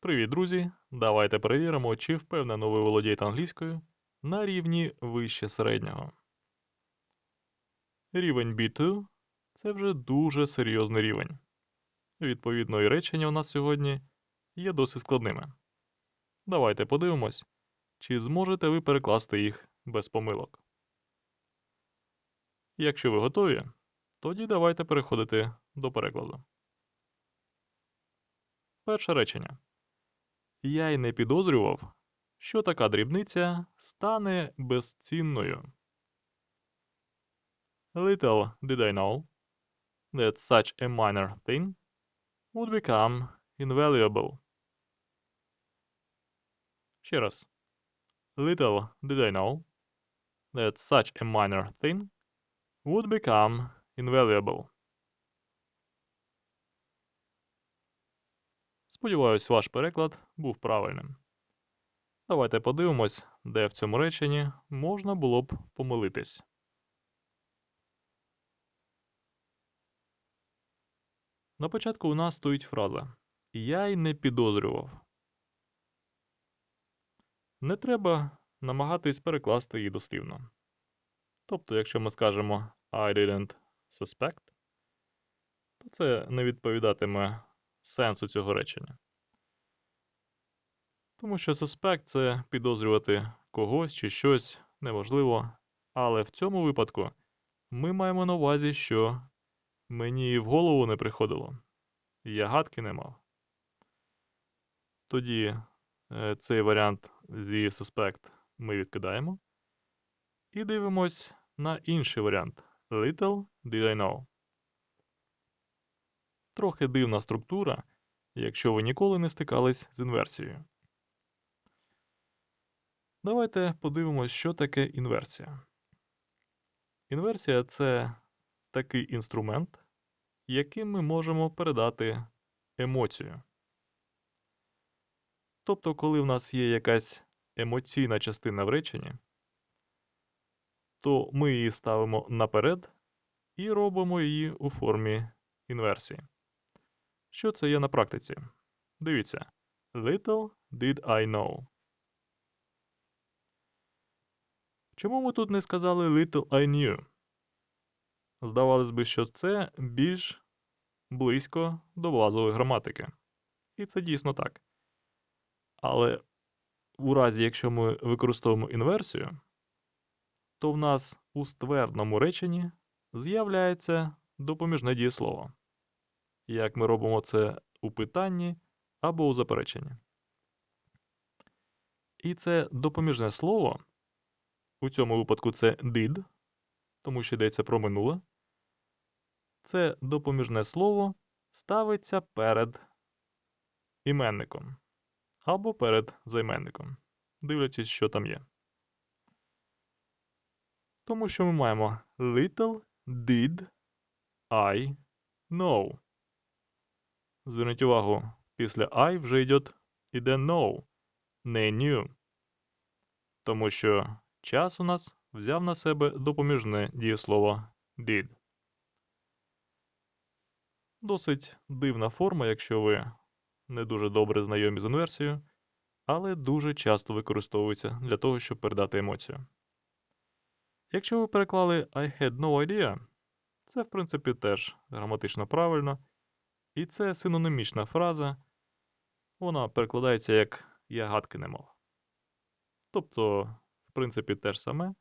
Привіт, друзі! Давайте перевіримо, чи впевнено ви володієте англійською на рівні вище середнього. Рівень B2 – це вже дуже серйозний рівень. Відповідно, і речення у нас сьогодні є досить складними. Давайте подивимось, чи зможете ви перекласти їх без помилок. Якщо ви готові, тоді давайте переходити до перекладу. Перше речення. Я й не підозрював, що така дрібниця стане безцінною. Little did I know that such a minor thing would become invaluable. Ще раз. Little did I know that such a minor thing would become invaluable. Сподіваюсь, ваш переклад був правильним. Давайте подивимось, де в цьому реченні можна було б помилитись. На початку у нас стоїть фраза Я й не підозрював. Не треба намагатись перекласти її дослівно. Тобто, якщо ми скажемо I didn't suspect, то це не відповідатиме сенсу цього речення. Тому що suspect – це підозрювати когось чи щось неможливо. Але в цьому випадку ми маємо на увазі, що мені і в голову не приходило. Я гадки не мав. Тоді е, цей варіант зі suspect ми відкидаємо. І дивимось на інший варіант Little did I know. Трохи дивна структура, якщо ви ніколи не стикались з інверсією. Давайте подивимось, що таке інверсія. Інверсія це такий інструмент, яким ми можемо передати емоцію. Тобто, коли в нас є якась емоційна частина в реченні, то ми її ставимо наперед і робимо її у формі інверсії. Що це є на практиці? Дивіться. Little did I know. Чому ми тут не сказали little I knew? Здавалось би, що це більш близько до базової граматики. І це дійсно так. Але у разі, якщо ми використовуємо інверсію, то в нас у ствердному реченні з'являється допоміжне дієслово. Як ми робимо це у питанні або у запереченні. І це допоміжне слово у цьому випадку це did, тому що йдеться про минуле. Це допоміжне слово ставиться перед іменником або перед займенником, дивлячись, що там є. Тому що ми маємо little did I know. Зверніть увагу, після I вже йде, іде know, не knew. Тому що час у нас взяв на себе допоміжне дієслово did. Досить дивна форма, якщо ви не дуже добре знайомі з інверсією, але дуже часто використовується для того, щоб передати емоцію. Якщо ви переклали I had no idea, це в принципі теж граматично правильно, і це синонімічна фраза, вона перекладається як я гадки не мав. Тобто, в принципі, те ж саме,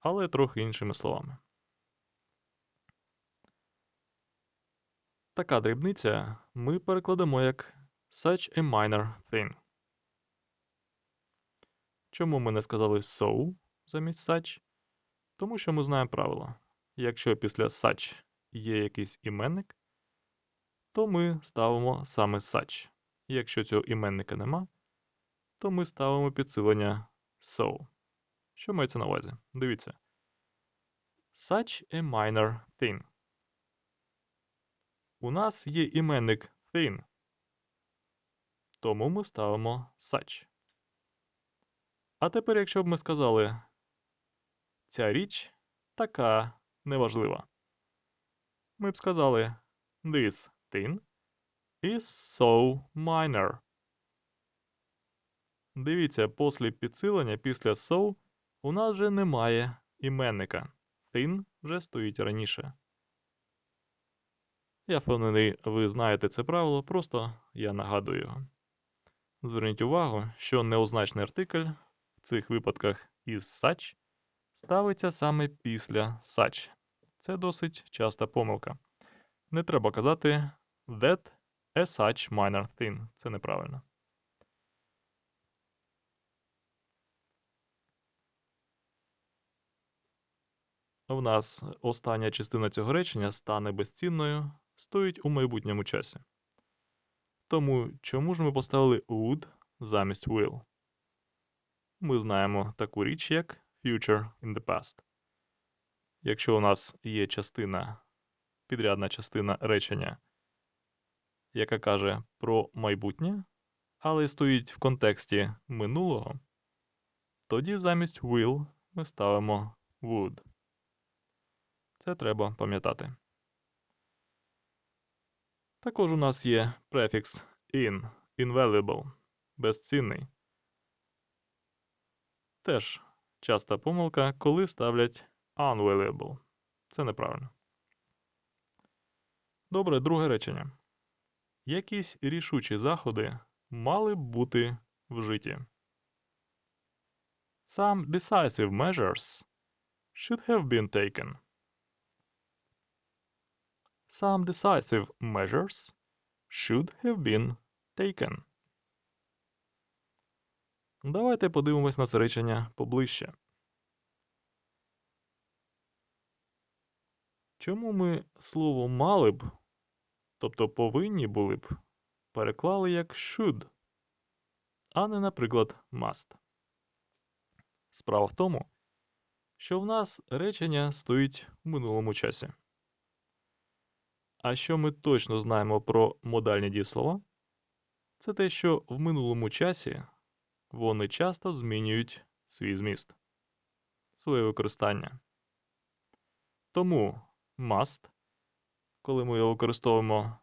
але трохи іншими словами. Така дрібниця ми перекладемо як such a minor thing. Чому ми не сказали so замість such? Тому що ми знаємо правило. Якщо після such є якийсь іменник, то ми ставимо саме such. Якщо цього іменника нема, то ми ставимо підсилення so. Що мається на увазі? Дивіться. Such a minor thing. У нас є іменник thing. Тому ми ставимо such. А тепер, якщо б ми сказали, ця річ така неважлива. Ми б сказали This thing is so minor. Дивіться, послід підсилення після so у нас вже немає іменника. Thin вже стоїть раніше. Я впевнений, ви знаєте це правило, просто я нагадую його. Зверніть увагу, що неозначний артикль в цих випадках із such ставиться саме після such. Це досить часта помилка. Не треба казати that a such minor thing. Це неправильно. В нас остання частина цього речення стане безцінною, стоїть у майбутньому часі. Тому чому ж ми поставили would замість will? Ми знаємо таку річ, як future in the past. Якщо у нас є частина, підрядна частина речення, яка каже про майбутнє, але стоїть в контексті минулого, тоді замість will ми ставимо would. Це треба пам'ятати. Також у нас є префікс in, invaluable, безцінний. Теж часта помилка, коли ставлять unvaluable. Це неправильно. Добре, друге речення. Якісь рішучі заходи мали б бути вжиті. Some decisive measures should have been taken. Some decisive measures should have been taken. Давайте подивимось на це речення поближче. Чому ми слово мали б, тобто повинні були б, переклали як should, а не, наприклад, must? Справа в тому, що в нас речення стоїть в минулому часі. А що ми точно знаємо про модальні дієслова? Це те, що в минулому часі вони часто змінюють свій зміст, своє використання. Тому must, коли ми його використовуємо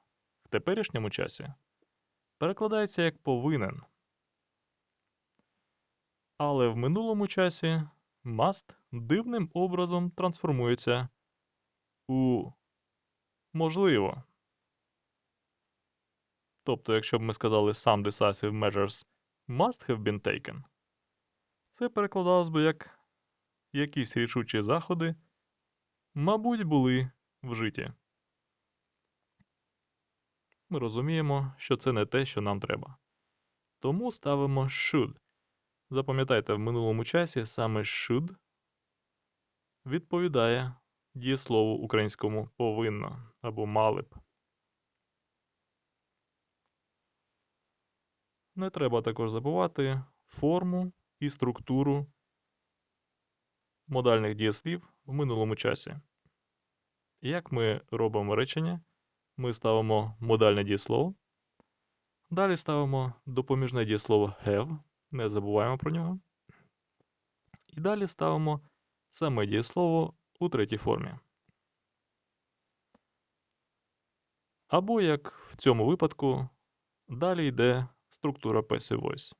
в теперішньому часі, перекладається як повинен. Але в минулому часі must дивним образом трансформується у можливо. Тобто, якщо б ми сказали some decisive measures must have been taken, це перекладалось би як якісь рішучі заходи, мабуть, були вжиті. Ми розуміємо, що це не те, що нам треба. Тому ставимо should. Запам'ятайте, в минулому часі саме should відповідає дієслову українському повинно або мали б. Не треба також забувати форму і структуру модальних дієслів в минулому часі. Як ми робимо речення, ми ставимо модальне дієслово. Далі ставимо допоміжне дієслово have, не забуваємо про нього. І далі ставимо саме дієслово у третій формі. Або, як в цьому випадку, далі йде структура passive voice.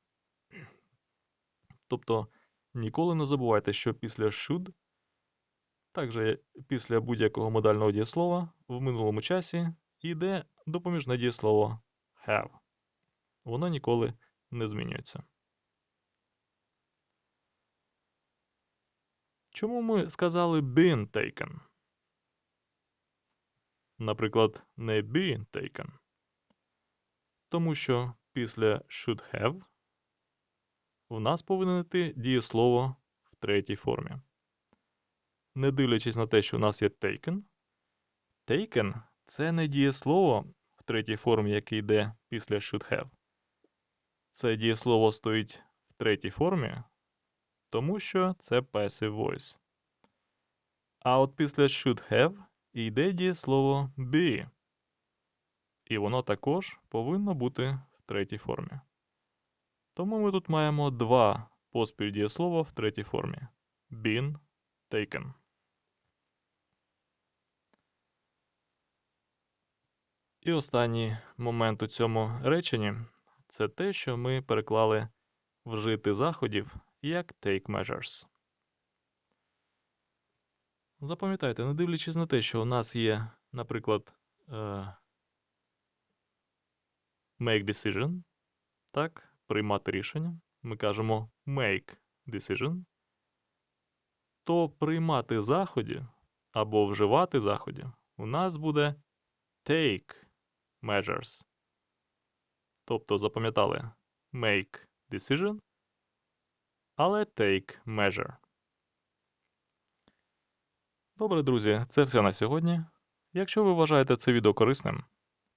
Тобто ніколи не забувайте, що після should, також після будь-якого модального дієслова в минулому часі йде допоміжне дієслово have. Воно ніколи не змінюється. Чому ми сказали been taken? Наприклад, не been taken. Тому що після should have в нас повинен йти дієслово в третій формі. Не дивлячись на те, що у нас є taken, taken це не дієслово в третій формі, яке йде після should have. Це дієслово стоїть в третій формі, тому що це passive voice. А от після should have йде дієслово be. І воно також повинно бути в третій формі. Тому ми тут маємо два поспіль дієслова в третій формі. Been taken. І останній момент у цьому реченні це те, що ми переклали вжити заходів як take measures. Запам'ятайте, не дивлячись на те, що у нас є, наприклад, е, make decision, так, приймати рішення, ми кажемо make decision, то приймати заходи або вживати заходи у нас буде take measures. Тобто запам'ятали make decision, але take measure. Добре, друзі, це все на сьогодні. Якщо ви вважаєте це відео корисним,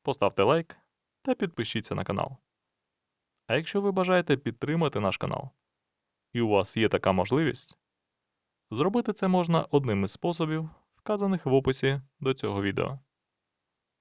поставте лайк та підпишіться на канал. А якщо ви бажаєте підтримати наш канал, і у вас є така можливість, зробити це можна одним із способів, вказаних в описі до цього відео.